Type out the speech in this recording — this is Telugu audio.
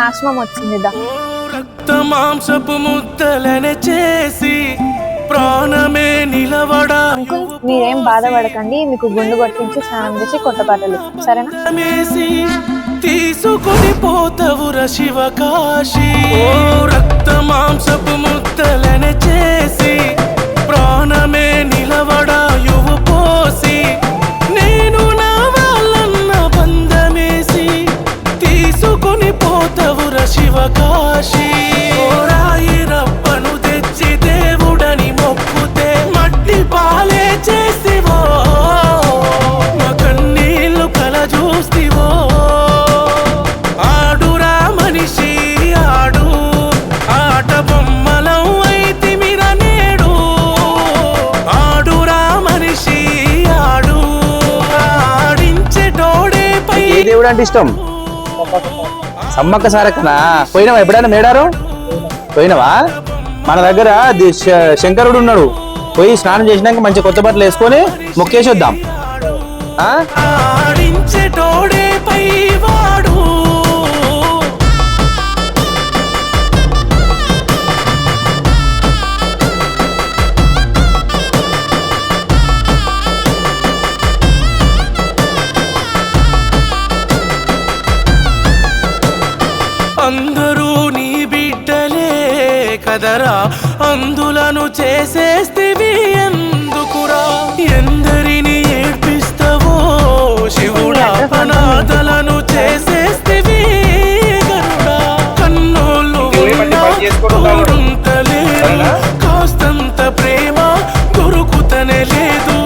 ఆశ్రమం వచ్చింది రక్త మాంసపు ముద్దలనే చేసి ప్రాణమే నిలవడా. అంకుల్ మీరేం బాధపడకండి మీకు గుండు కొట్టించి స్నానం చేసి కొట్టపాటలు సరేనా? మేసి తీసుకొని పోతవుర శివ కాశీ ఓ రక్త మాంసపు ముద్దలనే చేసి ఏ దేవుడు అంటే ఇష్టం? సమ్మక్క సారక్కనా? పోయినావా ఎప్పుడైనా మేడారు? పోయినావా? మన దగ్గర శంకరుడు ఉన్నాడు. పోయి స్నానం చేసినాక మంచి కొత్త బట్టలు వేసుకొని మొక్కేసి వద్దాం. అందరూ నీ బిడ్డలే కదరా. అందులను చేసేస్తివి ఎందుకురా? ఎందరిని ఏడ్పిస్తావో శివుడా? అనాథలను చేసేస్తివి కన్నోళ్ళు కాస్తంత ప్రేమ దొరుకుతనే లేదు.